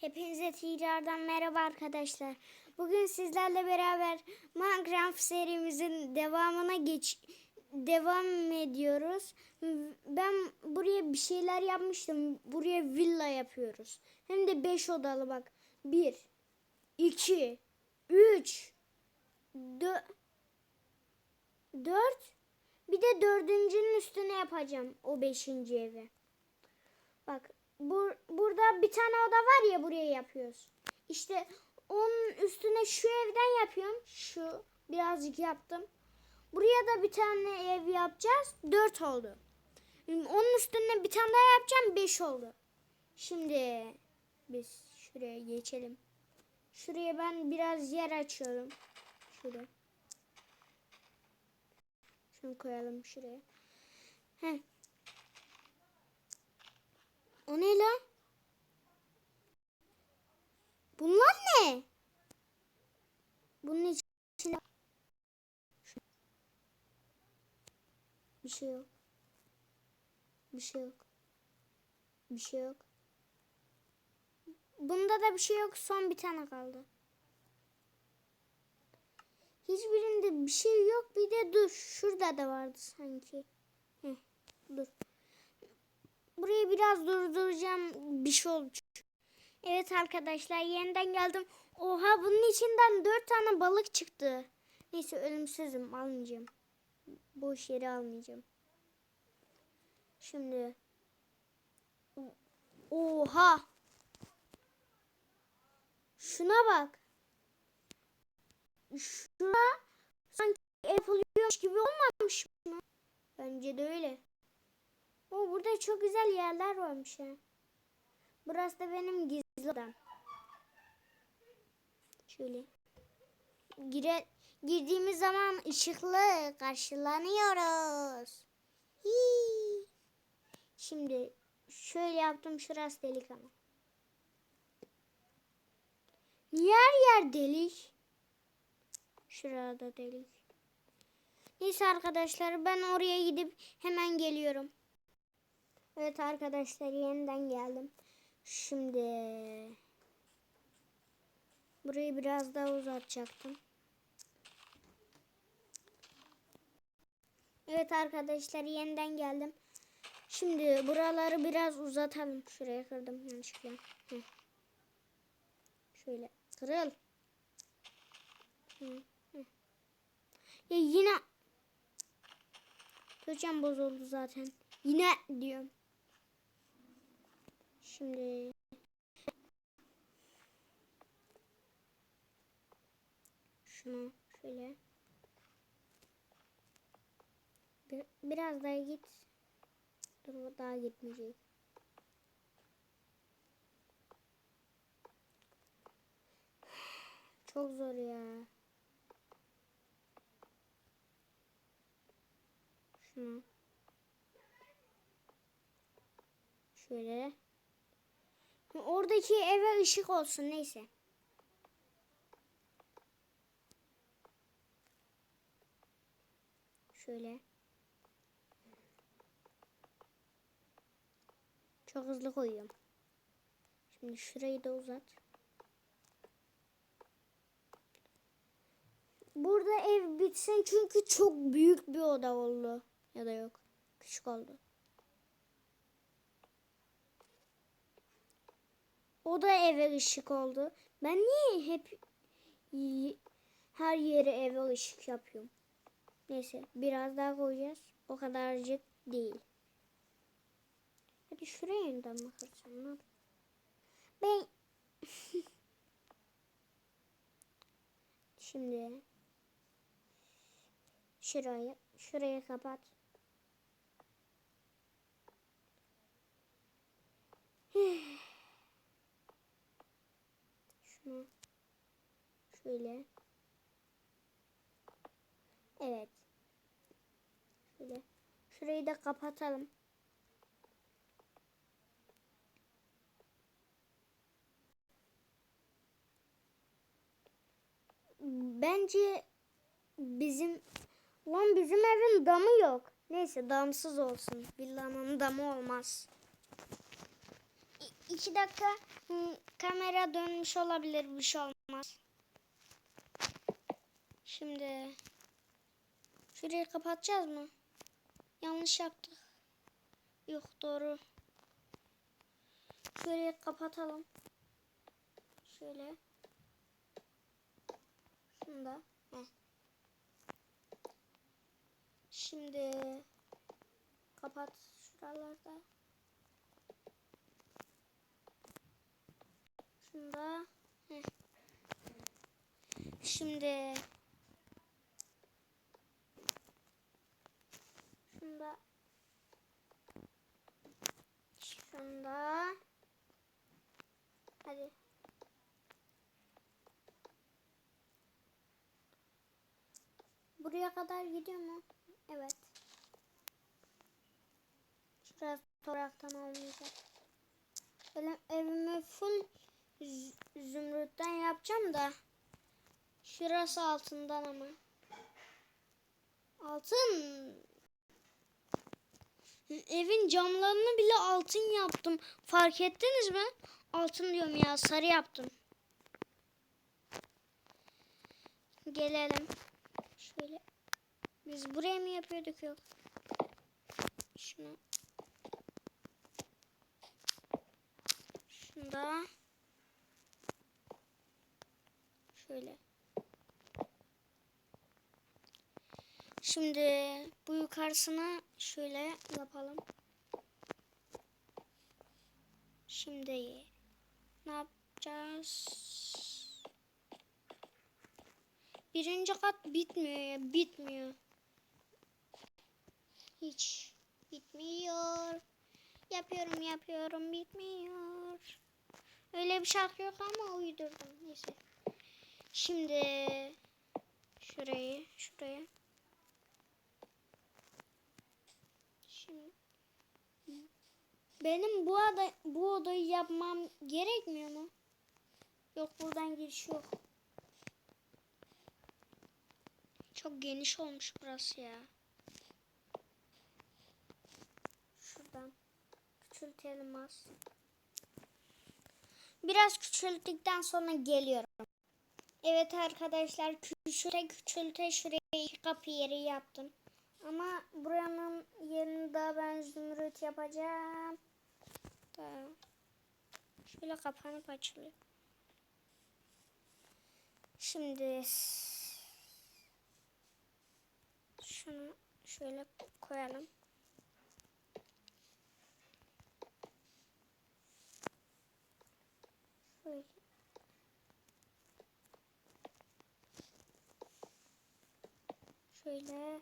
Hepinize tekrardan merhaba arkadaşlar. Bugün sizlerle beraber Minecraft serimizin devamına geç devam ediyoruz. Ben buraya bir şeyler yapmıştım. Buraya villa yapıyoruz. Hem de 5 odalı bak. 1 2 3 4 bir de dördüncünün üstüne yapacağım o beşinci evi. Bak bur burada bir tane oda var ya buraya yapıyoruz. İşte onun üstüne şu evden yapıyorum. Şu birazcık yaptım. Buraya da bir tane ev yapacağız. Dört oldu. Onun üstüne bir tane daha yapacağım. Beş oldu. Şimdi biz şuraya geçelim. Şuraya ben biraz yer açıyorum. Şuraya. Şunu koyalım şuraya. Heh. O ne lan? Bunlar ne? Bunun içinde bir şey yok. Bir şey yok. Bir şey yok. Bunda da bir şey yok. Son bir tane kaldı. Hiçbirinde bir şey yok. Bir de dur. Şurada da vardı sanki. Heh, dur. Burayı biraz durduracağım. Bir şey çünkü. Evet arkadaşlar yeniden geldim. Oha bunun içinden dört tane balık çıktı. Neyse ölümsüzüm almayacağım. Boş yeri almayacağım. Şimdi. Oha. Şuna bak. Şuna sanki yapılıyormuş gibi olmamış mı? Bence de öyle. O burada çok güzel yerler varmış ya. Burası da benim gizli odam. Şöyle. Gire, girdiğimiz zaman ışıklı karşılanıyoruz. Hii. Şimdi şöyle yaptım şurası delik ama. Niye her yer delik? Şurada delik. Neyse arkadaşlar ben oraya gidip hemen geliyorum. Evet arkadaşlar yeniden geldim. Şimdi burayı biraz daha uzatacaktım. Evet arkadaşlar yeniden geldim. Şimdi buraları biraz uzatalım. Şuraya kırdım yanlışlıkla. Şöyle kırıl. Ya yine Türkçem bozuldu zaten. Yine diyorum. Şimdi şunu şöyle bir, biraz daha git. Dur daha gitmeyecek. Çok zor ya. Şunu. Şöyle. Oradaki eve ışık olsun neyse. Şöyle. Çok hızlı koyuyorum. Şimdi şurayı da uzat. Burada ev bitsin çünkü çok büyük bir oda oldu. Ya da yok. Küçük oldu. O da eve ışık oldu. Ben niye hep her yere eve ışık yapıyorum? Neyse biraz daha koyacağız. O kadarcık değil. Hadi şuraya yeniden yap- Ben şimdi şurayı şurayı kapat. Şunu şöyle. Evet. Şöyle. Şurayı da kapatalım. Bence bizim lan bizim evin damı yok. Neyse damsız olsun. Villanın damı olmaz. İki dakika kamera dönmüş olabilir bir şey olmaz. Şimdi şurayı kapatacağız mı? Yanlış yaptık. Yok doğru. Şurayı kapatalım. Şöyle. Şunu. Heh. Şimdi kapat şuralarda. Şunu da. Heh. Şimdi şunu da şunu da hadi buraya kadar gidiyor mu? Evet. Şurası topraktan olmayacak. Böyle evimi full zümrütten yapacağım da. Şurası altından ama. Altın. Evin camlarını bile altın yaptım. Fark ettiniz mi? Altın diyorum ya sarı yaptım. Gelelim. Şöyle. Biz buraya mı yapıyorduk yok? Şunu. Şunu. Şöyle. Şimdi bu yukarısını şöyle yapalım. Şimdi ne yapacağız? Birinci kat bitmiyor ya, bitmiyor. Hiç bitmiyor. Yapıyorum, yapıyorum, bitmiyor. Öyle bir şarkı yok ama uydurdum. Neyse. Şimdi şurayı, şuraya. Şimdi benim bu ada bu odayı yapmam gerekmiyor mu? Yok buradan giriş yok. Çok geniş olmuş burası ya. Şuradan küçültelim az. Biraz küçülttükten sonra geliyorum. Evet arkadaşlar küçülte küçülte şuraya iki kapı yeri yaptım. Ama buranın yerini daha ben zümrüt yapacağım. Da. Şöyle kapanıp açılıyor. Şimdi şunu şöyle koyalım. Şöyle. Şöyle.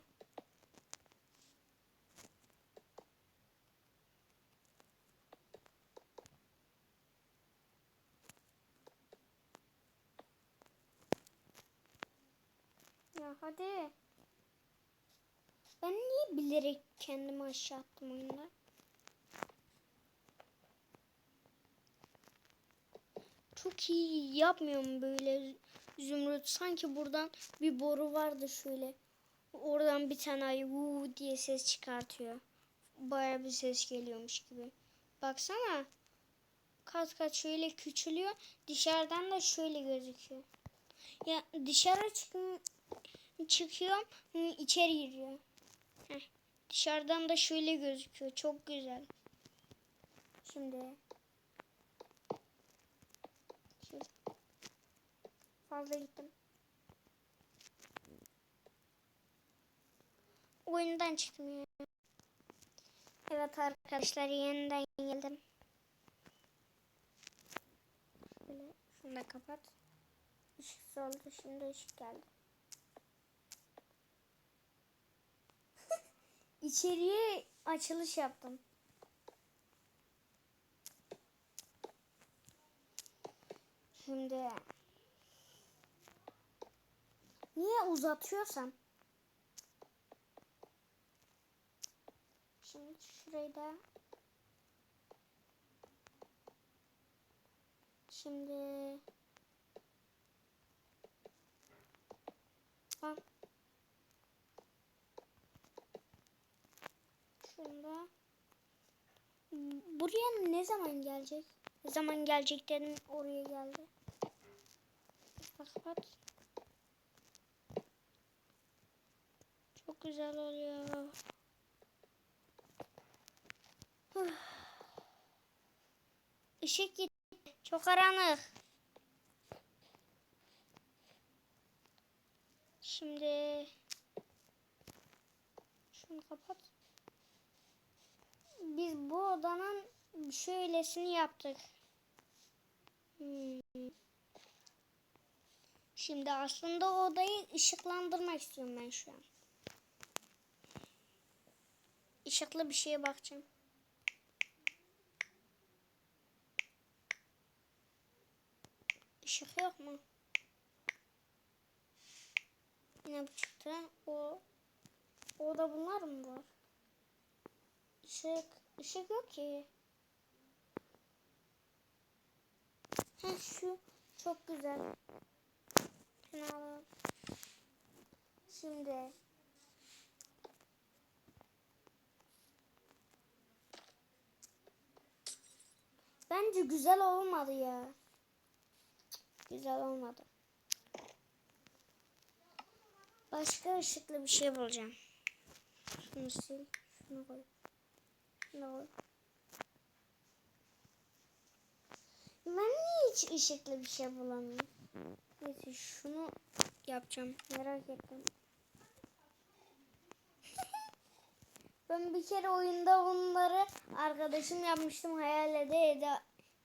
Ya hadi. Ben niye bilerek kendimi aşağı attım oyunda? Çok iyi yapmıyorum böyle zümrüt. Sanki buradan bir boru vardı şöyle. Oradan bir tane ay vuu diye ses çıkartıyor. Baya bir ses geliyormuş gibi. Baksana. Kat kat şöyle küçülüyor. Dışarıdan da şöyle gözüküyor. Ya dışarı çık çıkıyor, içeri giriyor. Heh. Dışarıdan da şöyle gözüküyor. Çok güzel. Şimdi şey, fazla gittim. Oyundan çıktım ya. Evet arkadaşlar yeniden geldim. Şöyle şunu da kapat. Işık oldu şimdi ışık geldi. İçeriye açılış yaptım. Şimdi niye uzatıyorsam? Şimdi şurayı da Şimdi Ha. Şunda buraya ne zaman gelecek? Ne zaman geleceklerim oraya geldi. Bak bak. Çok güzel oluyor. Işık gitti. Çok karanlık. Şimdi şunu kapat. Biz bu odanın şöylesini yaptık. Hmm. Şimdi aslında odayı ışıklandırmak istiyorum ben şu an. Işıklı bir şeye bakacağım. Işık yok mu? Yine bu çıktı. O Orada bunlar mı var? Işık, ışık yok ki. Ha şu çok güzel. Şunu. Şimdi Bence güzel olmadı ya. Güzel olmadı. Başka ışıklı bir şey bulacağım. Şunu sil. Şunu koy. Şunu koy. Ben niye hiç ışıklı bir şey bulamıyorum? Neyse şunu yapacağım. Merak ettim. ben bir kere oyunda bunları arkadaşım yapmıştım. Hayal ede ede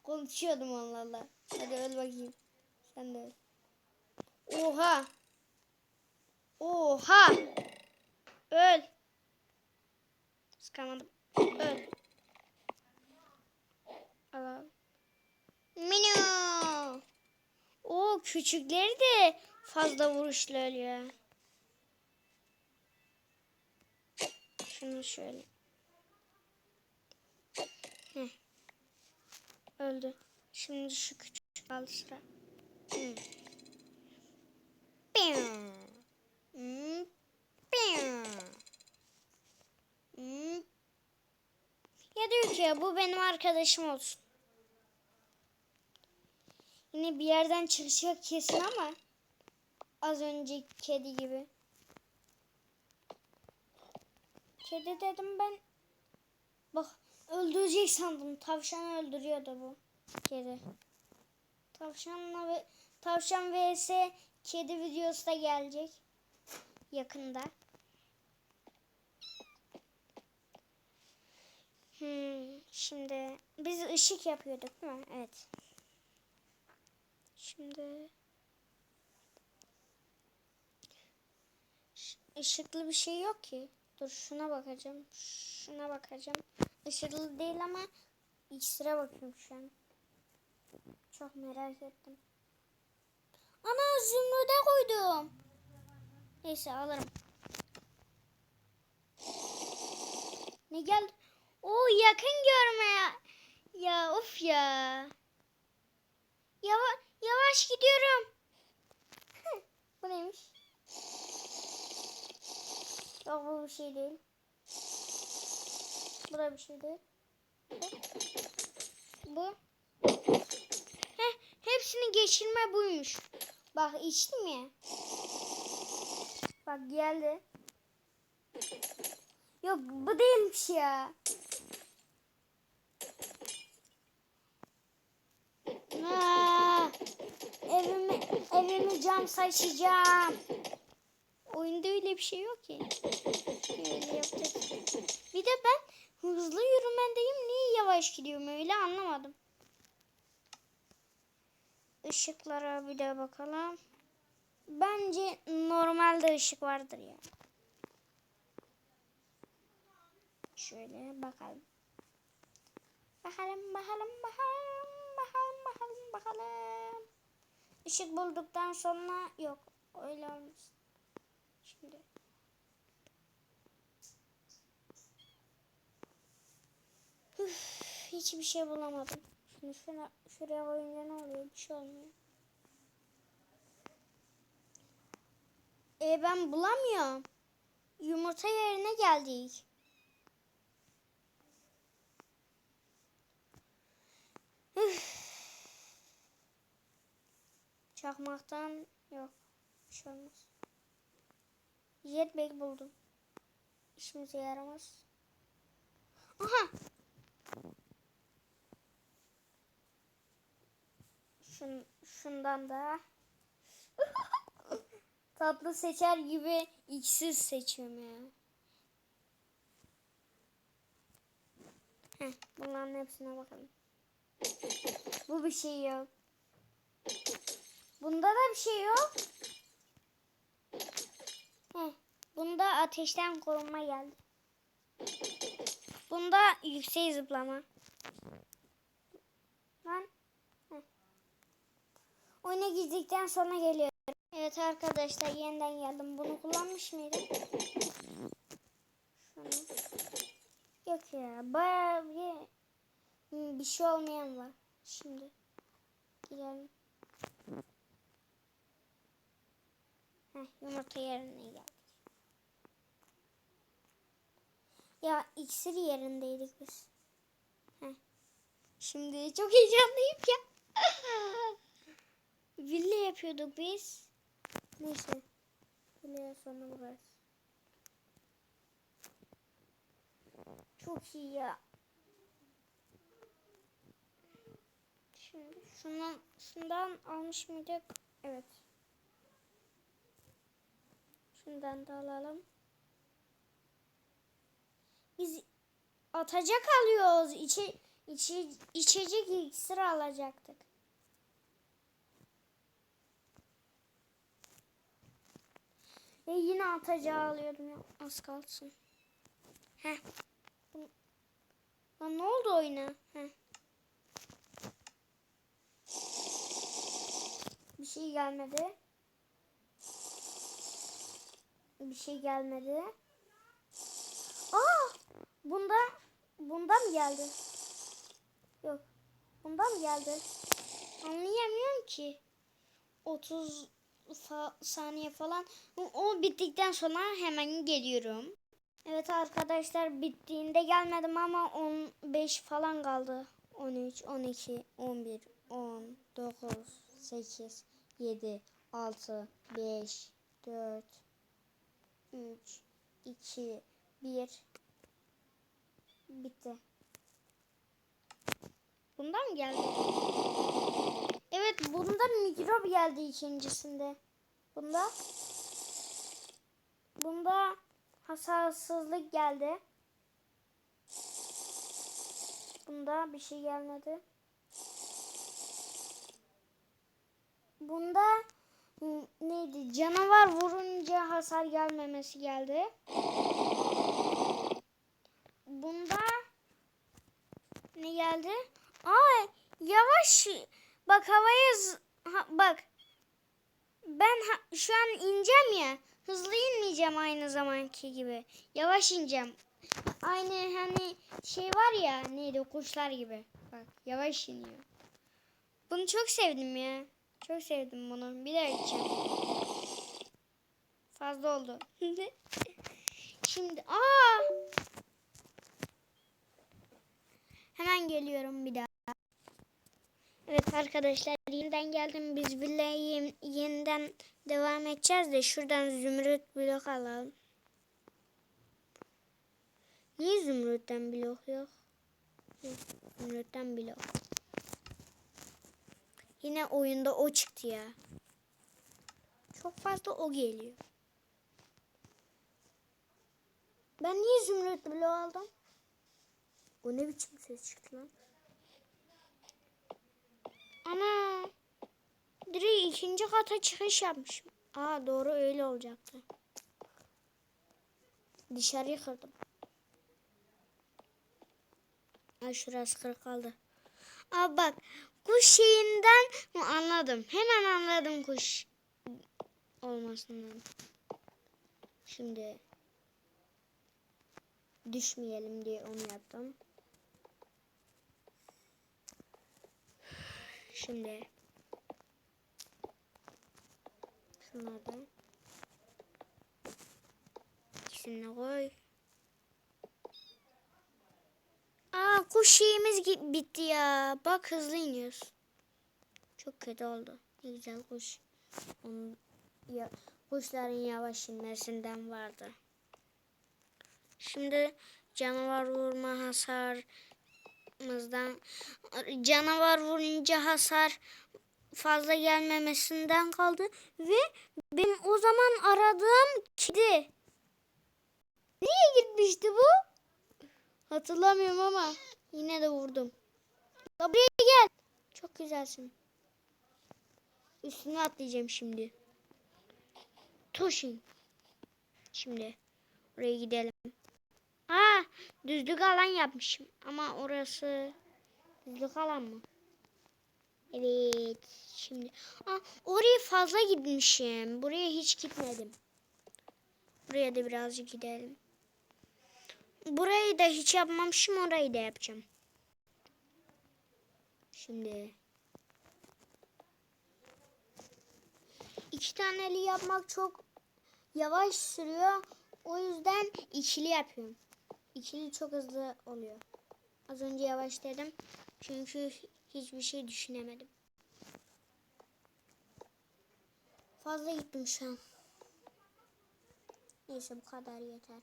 konuşuyordum onlarla. Hadi öl bakayım. Sen de. Oha. Oha. Öl. Sıkamadım. Öl. Al al. Minu. O küçükleri de fazla vuruşlu ölüyor. Şunu şöyle. Heh. Öldü. Şimdi şu küçük kaldı sıra. Ya diyor ki bu benim arkadaşım olsun. Yine bir yerden çıkacak kesin ama az önceki kedi gibi. Kedi dedim ben. Bak öldürecek sandım. Tavşanı öldürüyordu bu kedi. Tavşanla ve tavşan vs kedi videosu da gelecek yakında. Hmm, şimdi biz ışık yapıyorduk değil mi? Evet. Şimdi ışıklı bir şey yok ki. Dur şuna bakacağım. Şuna bakacağım. Işıklı değil ama iksire bakıyorum şu an. Çok merak ettim. Ana zümrüde koydum. Neyse alırım. Ne geldi? Oo yakın görmeye. Ya of ya. Yavaş, yavaş gidiyorum. Bu neymiş? Yok bu bir şey değil. Bu da bir şey değil. Bu. Heh, hepsini geçirme buymuş. Bak içtim ya. Bak geldi. Yok bu değilmiş ya. Aa, evimi evimi cam saçacağım. Oyunda öyle bir şey yok ki. Bir de ben hızlı yürümendeyim. Niye yavaş gidiyorum öyle anlamadım. Işıklara bir de bakalım. Bence normalde ışık vardır ya. Şöyle bakalım. Bakalım, bakalım, bakalım, bakalım, bakalım, bakalım. Işık bulduktan sonra yok. Öyle olmaz. Şimdi. Üf, hiçbir şey bulamadım. Şimdi şuna, şuraya koyunca ne oluyor? Bir şey olmuyor. E ben bulamıyorum. Yumurta yerine geldik. Çakmaktan yok. Bir şey olmaz. Jetpack buldum. İşimize yaramaz. Aha. Şun, şundan da. Tatlı seçer gibi iksir seçiyorum ya. Heh, bunların hepsine bakalım. Bu bir şey yok. Bunda da bir şey yok. Heh, bunda ateşten korunma geldi. Bunda yüksek zıplama. Lan. Heh. Oyuna girdikten sonra geliyorum. Evet arkadaşlar yeniden geldim. Bunu kullanmış mıydım? Şunu. Yok ya. Bayağı bir, bir şey olmayan var. Şimdi gidelim. Heh, yumurta yerine geldik. Ya iksir yerindeydik biz. Heh. Şimdi çok heyecanlıyım ya. Villa yapıyorduk biz. Neyse. Villaya sonra bakarız. Çok iyi ya. Şimdi şundan, şundan almış mıydık? Evet. Şundan da alalım. Biz atacak alıyoruz. İçe, içe, içecek iksir alacaktık. E yine atacağı alıyordum ya. Az kalsın. Heh. Lan ne oldu oyuna? Heh. Bir şey gelmedi. Bir şey gelmedi. Aa! Bunda bunda mı geldi? Yok. Bunda mı geldi? Anlayamıyorum ki. 30 fa- saniye falan. O, bittikten sonra hemen geliyorum. Evet arkadaşlar bittiğinde gelmedim ama 15 falan kaldı. 13, 12, 11, 10, 9, 8, 7, 6, 5, 4, 3, 2, 1. Bitti. Bundan geldi? Evet bunda mikrop geldi ikincisinde. Bunda bunda hasarsızlık geldi. Bunda bir şey gelmedi. Bunda neydi? Canavar vurunca hasar gelmemesi geldi. Bunda ne geldi? Aa yavaş. Bak havaya ha, bak. Ben ha- şu an ineceğim ya. Hızlı inmeyeceğim aynı zamanki gibi. Yavaş ineceğim. Aynı hani şey var ya neydi kuşlar gibi. Bak yavaş iniyor. Bunu çok sevdim ya. Çok sevdim bunu. Bir daha içeceğim. Fazla oldu. Şimdi aa Hemen geliyorum bir daha. Evet arkadaşlar yeniden geldim. Biz villaya yeniden devam edeceğiz de şuradan zümrüt blok alalım. Niye zümrütten blok? Yok, Zümrütten blok. Yine oyunda o çıktı ya. Çok fazla o geliyor. Ben niye zümrüt bloğu aldım? O ne biçim ses çıktı lan? Ana. Direkt ikinci kata çıkış yapmışım. Aa doğru öyle olacaktı. Dışarıyı kırdım. Ay şurası kırık kaldı. Aa bak kuş şeyinden anladım. Hemen anladım kuş olmasından. Şimdi düşmeyelim diye onu yaptım. Şimdi şunlardan ikisini koy. Aa kuş şeyimiz bitti ya. Bak hızlı iniyoruz. Çok kötü oldu. Ne güzel kuş. Onun ya, kuşların yavaş inmesinden vardı. Şimdi canavar vurma hasarımızdan canavar vurunca hasar fazla gelmemesinden kaldı ve benim o zaman aradığım kedi. Nereye gitmişti bu? Hatırlamıyorum ama yine de vurdum. Buraya gel. Çok güzelsin. Üstüne atlayacağım şimdi. Toşin. Şimdi oraya gidelim. Aa, düzlük alan yapmışım. Ama orası düzlük alan mı? Evet. Şimdi Aa, oraya fazla gitmişim. Buraya hiç gitmedim. Buraya da birazcık gidelim. Burayı da hiç yapmamışım. Orayı da yapacağım. Şimdi iki taneli yapmak çok yavaş sürüyor. O yüzden ikili yapıyorum. İkili çok hızlı oluyor. Az önce yavaş dedim. Çünkü hiçbir şey düşünemedim. Fazla gittim şu an. Neyse bu kadar yeter.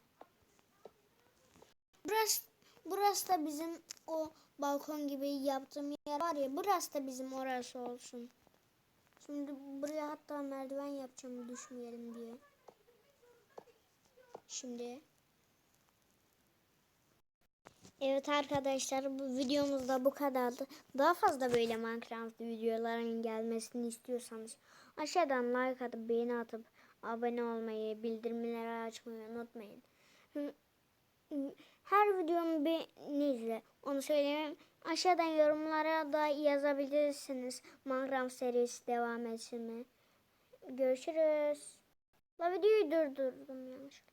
Burası, burası da bizim o balkon gibi yaptığım yer var ya. Burası da bizim orası olsun. Şimdi buraya hatta merdiven yapacağım düşmeyelim diye. Şimdi. Evet arkadaşlar bu videomuz da bu kadardı. Daha fazla böyle Minecraft videoların gelmesini istiyorsanız aşağıdan like atıp beğeni atıp abone olmayı, bildirimleri açmayı unutmayın. Her videomu beğeni izle. Onu söyleyeyim. Aşağıdan yorumlara da yazabilirsiniz. Minecraft serisi devam etsin mi? Görüşürüz. La videoyu durdurdum yanlışlıkla.